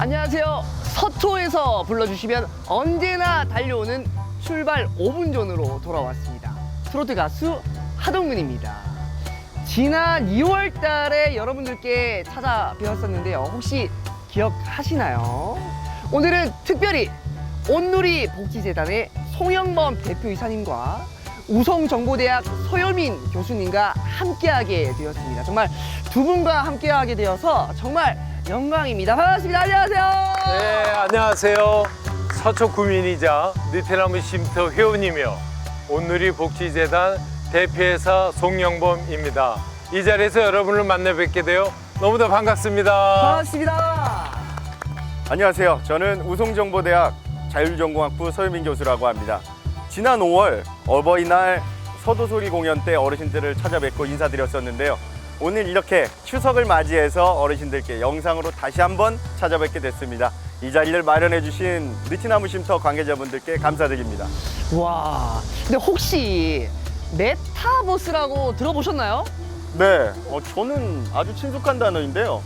안녕하세요. 서초에서 불러주시면 언제나 달려오는 출발 5분 전으로 돌아왔습니다. 트로트 가수 하동근입니다. 지난 2월 달에 여러분들께 찾아뵈었었는데요. 혹시 기억하시나요? 오늘은 특별히 온누리 복지재단의 송영범 대표이사님과 우성정보대학 서효민 교수님과 함께하게 되었습니다. 정말 두 분과 함께하게 되어서 정말 영광입니다. 반갑습니다. 안녕하세요. 네, 안녕하세요. 서초 구민이자 느테나무 쉼터 회원이며 온누리 복지재단 대표이사 송영범입니다. 이 자리에서 여러분을 만나 뵙게 되어 너무나 반갑습니다. 반갑습니다. 안녕하세요. 저는 우송정보대학 자율전공학부 서유민 교수라고 합니다. 지난 5월 어버이날 서도소리 공연 때 어르신들을 찾아뵙고 인사드렸었는데요. 오늘 이렇게 추석을 맞이해서 어르신들께 영상으로 다시 한번 찾아뵙게 됐습니다. 이 자리를 마련해 주신 느티나무 쉼터 관계자분들께 감사드립니다. 와, 근데 혹시 메타버스라고 들어보셨나요? 네, 어, 저는 아주 친숙한 단어인데요.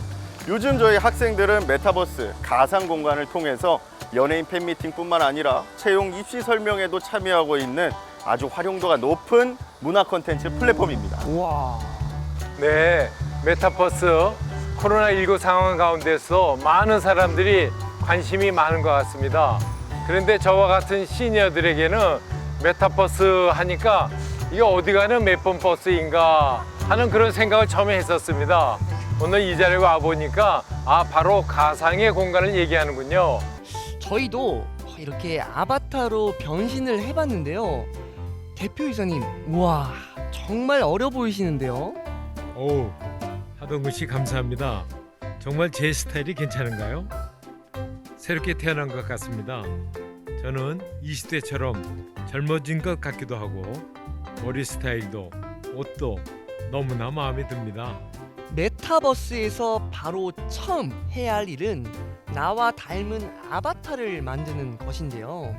요즘 저희 학생들은 메타버스, 가상 공간을 통해서 연예인 팬미팅뿐만 아니라 채용 입시 설명회도 참여하고 있는 아주 활용도가 높은 문화 콘텐츠 플랫폼입니다. 와, 네, 메타버스 코로나19 상황 가운데서 많은 사람들이 관심이 많은 것 같습니다. 그런데 저와 같은 시니어들에게는 메타버스 하니까 이게 어디 가는 몇 번 버스인가 하는 그런 생각을 처음에 했었습니다. 오늘 이 자리에 와 보니까 아 바로 가상의 공간을 얘기하는군요. 저희도 이렇게 아바타로 변신을 해봤는데요. 대표이사님, 와, 정말 어려 보이시는데요. 오, 하동근 씨 감사합니다. 정말 제 스타일이 괜찮은가요? 새롭게 태어난 것 같습니다. 저는 20대처럼 젊어진 것 같기도 하고 머리 스타일도 옷도 너무나 마음에 듭니다. 메타버스에서 바로 처음 해야 할 일은 나와 닮은 아바타를 만드는 것인데요.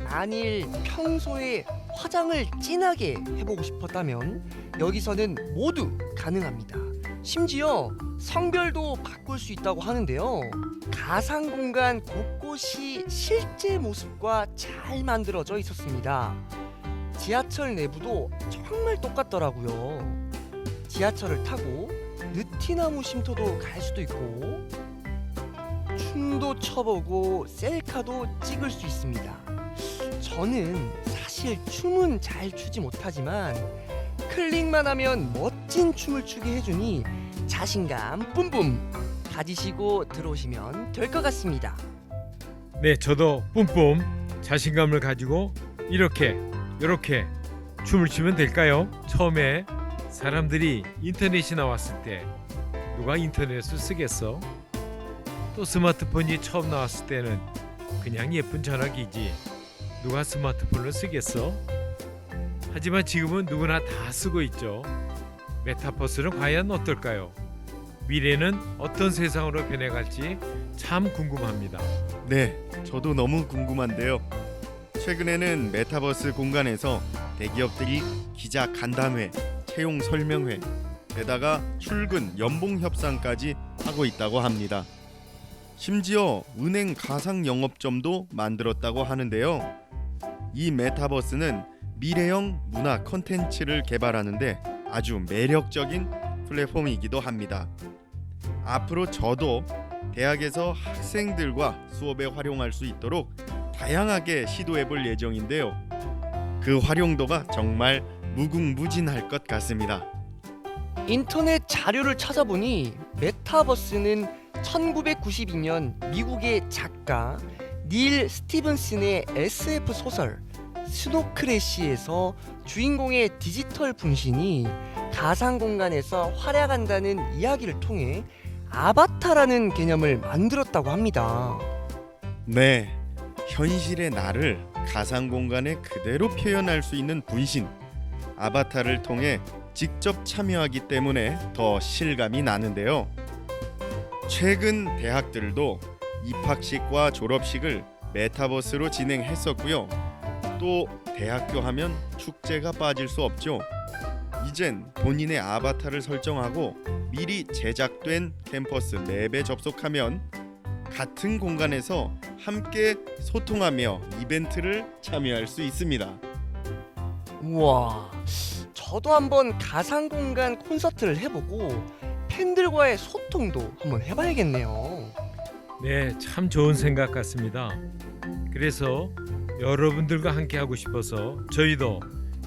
만일 평소에 화장을 진하게 해보고 싶었다면 여기서는 모두 가능합니다. 심지어 성별도 바꿀 수 있다고 하는데요. 가상 공간 곳곳이 실제 모습과 잘 만들어져 있었습니다. 지하철 내부도 정말 똑같더라고요. 지하철을 타고 느티나무 쉼터도 갈 수도 있고 춤도 춰보고 셀카도 찍을 수 있습니다. 저는 사실 춤은 잘 추지 못하지만 클릭만 하면 멋진 춤을 추게 해주니 자신감 뿜뿜 가지시고 들어오시면 될 것 같습니다. 네, 저도 뿜뿜 자신감을 가지고 이렇게 이렇게 춤을 추면 될까요? 처음에 사람들이 인터넷이 나왔을 때 누가 인터넷을 쓰겠어? 또 스마트폰이 처음 나왔을 때는 그냥 예쁜 전화기지 누가 스마트폰을 쓰겠어? 하지만 지금은 누구나 다 쓰고 있죠. 메타버스는 과연 어떨까요? 미래는 어떤 세상으로 변해갈지 참 궁금합니다. 네, 저도 너무 궁금한데요. 최근에는 메타버스 공간에서 대기업들이 기자 간담회, 채용 설명회, 게다가 출근, 연봉 협상까지 하고 있다고 합니다. 심지어 은행 가상 영업점도 만들었다고 하는데요. 이 메타버스는 미래형 문화 컨텐츠를 개발하는데 아주 매력적인 플랫폼이기도 합니다. 앞으로 저도 대학에서 학생들과 수업에 활용할 수 있도록 다양하게 시도해 볼 예정인데요. 그 활용도가 정말 무궁무진할 것 같습니다. 인터넷 자료를 찾아보니 메타버스는 1992년 미국의 작가 닐 스티븐슨의 SF 소설 스노크래시에서 주인공의 디지털 분신이 가상 공간에서 활약한다는 이야기를 통해 아바타라는 개념을 만들었다고 합니다. 네, 현실의 나를 가상 공간에 그대로 표현할 수 있는 분신 아바타를 통해 직접 참여하기 때문에 더 실감이 나는데요. 최근 대학들도 입학식과 졸업식을 메타버스로 진행했었고요. 또 대학교 하면 축제가 빠질 수 없죠. 이젠 본인의 아바타를 설정하고 미리 제작된 캠퍼스 맵에 접속하면 같은 공간에서 함께 소통하며 이벤트를 참여할 수 있습니다. 우와, 저도 한번 가상 공간 콘서트를 해보고 팬들과의 소통도 한번 해봐야겠네요. 네, 참 좋은 생각 같습니다. 그래서 여러분들과 함께 하고 싶어서 저희도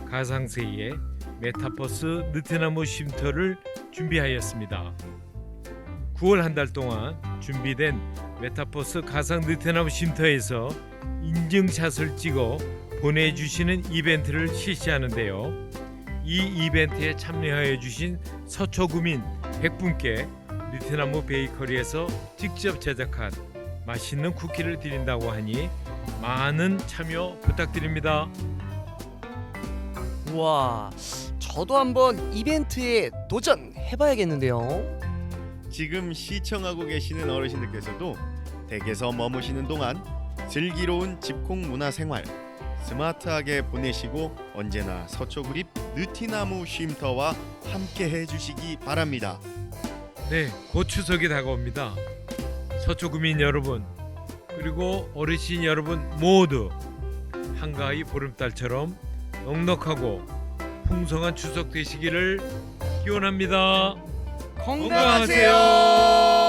가상세계의 메타버스 느티나무 쉼터를 준비하였습니다. 9월 한 달 동안 준비된 메타버스 가상 느티나무 쉼터에서 인증샷을 찍어 보내주시는 이벤트를 실시하는데요. 이 이벤트에 참여해 주신 서초구민 100분께 느티나무 베이커리에서 직접 제작한 맛있는 쿠키를 드린다고 하니 많은 참여 부탁드립니다. 우와, 저도 한번 이벤트에 도전해봐야겠는데요. 지금 시청하고 계시는 어르신들께서도 댁에서 머무시는 동안 슬기로운 집콕 문화 생활 스마트하게 보내시고 언제나 서초구립 느티나무 쉼터와 함께 해주시기 바랍니다. 네, 곧 추석이 다가옵니다. 서초구민 여러분 그리고 어르신 여러분 모두 한가위 보름달처럼 넉넉하고 풍성한 추석 되시기를 기원합니다. 건강하세요.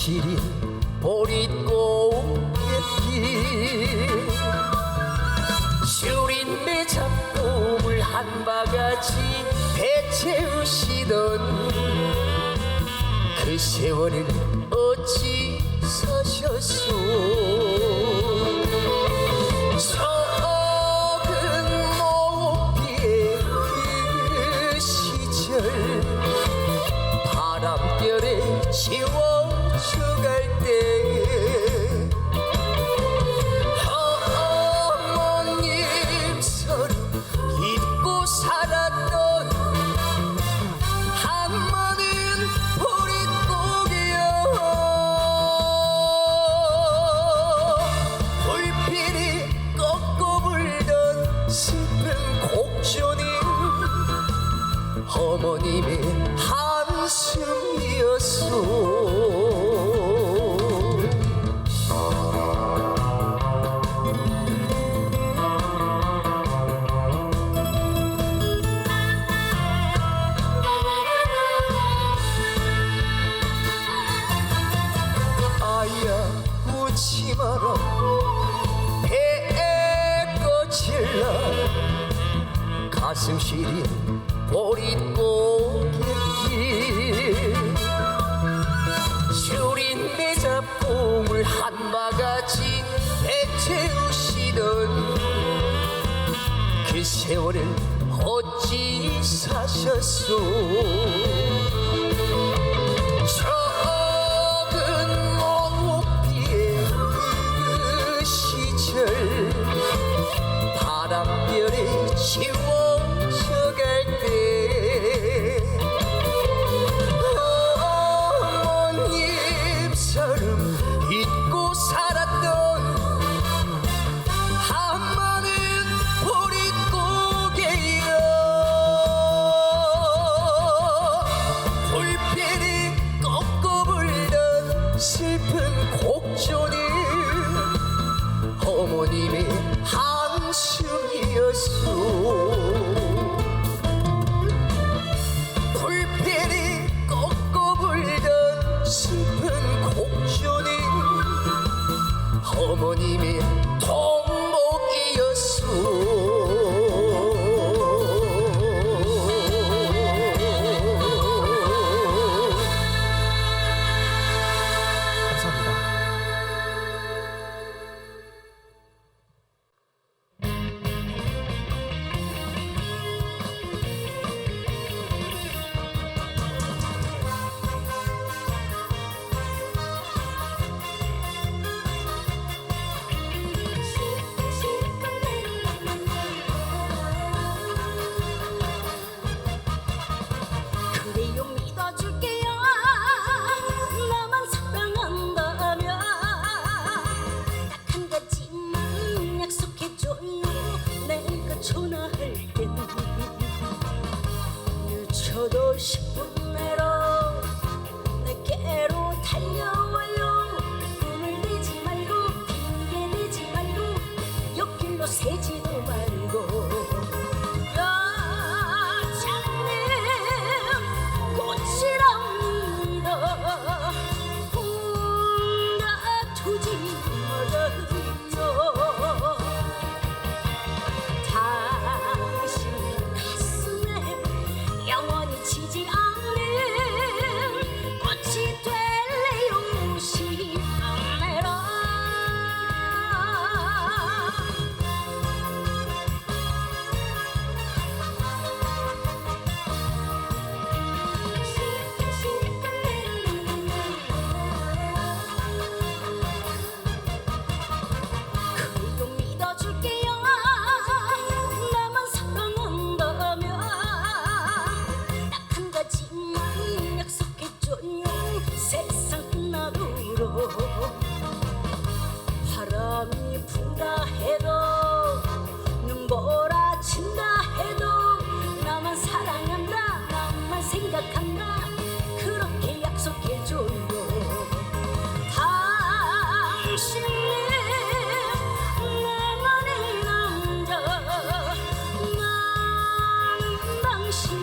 시린 보릿고갯길 주린 내 잡곡을 한 바가지 배 채우시던 그 세월을 어찌 사셨소 지 가슴 시린 보릿고갯길. 줄인 내 잡곡을 한 바가지 배채우시던 그 세월을 어찌 사셨소 슬픈 곡조니 어머님의 한숨이었소. 불필이 꺾고 불던 슬픈 곡조니 어머님의 News. wish you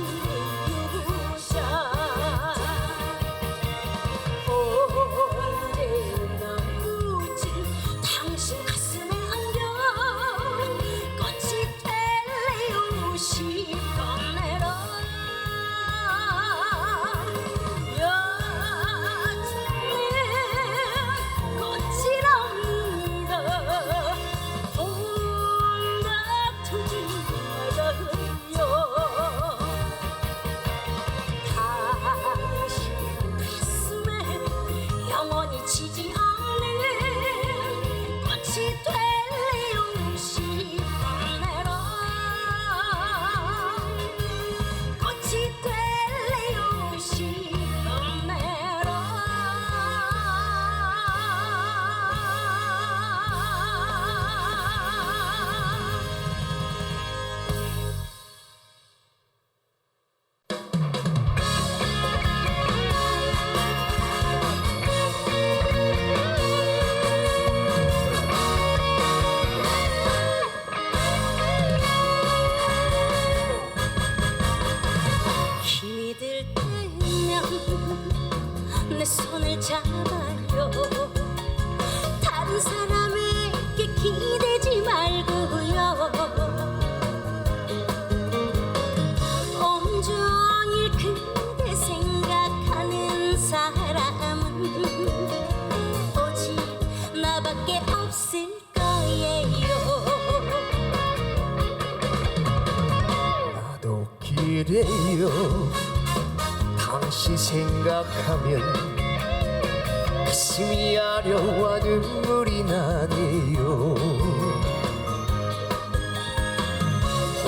그래요. 당신 생각하면 가슴이 아려와 눈물이 나네요.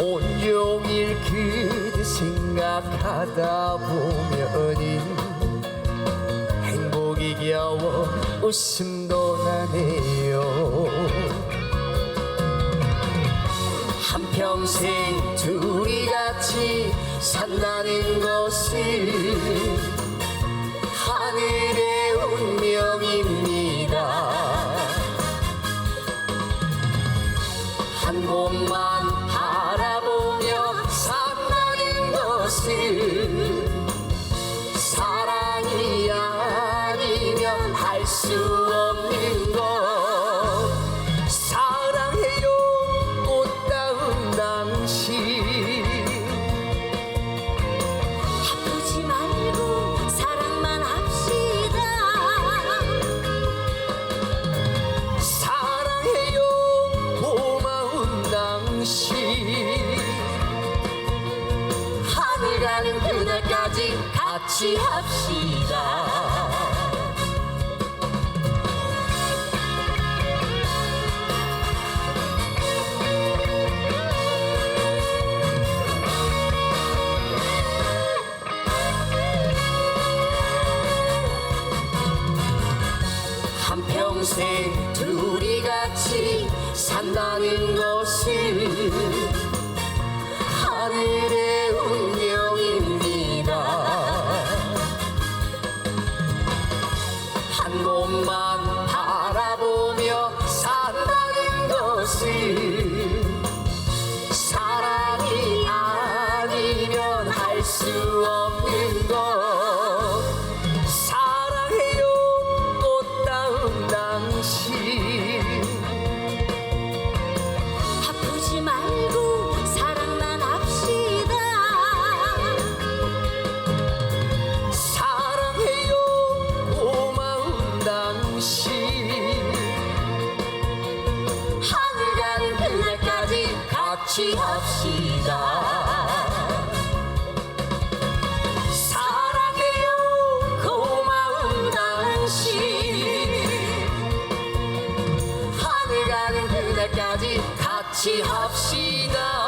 온종일 그대 생각하다 보면 행복이 겨워 웃음도 나네요. 한평생 둘이 같이 산다는 것이 하늘의 운명입니다. 한 곳만 바라보며 산다는 것이 사랑이 아니면 할 수 없는 평생 둘이 같이 산다는 것을 하늘에 같이 합시다. 사랑해요 고마운 당신. 하늘 가는 그날까지 같이 합시다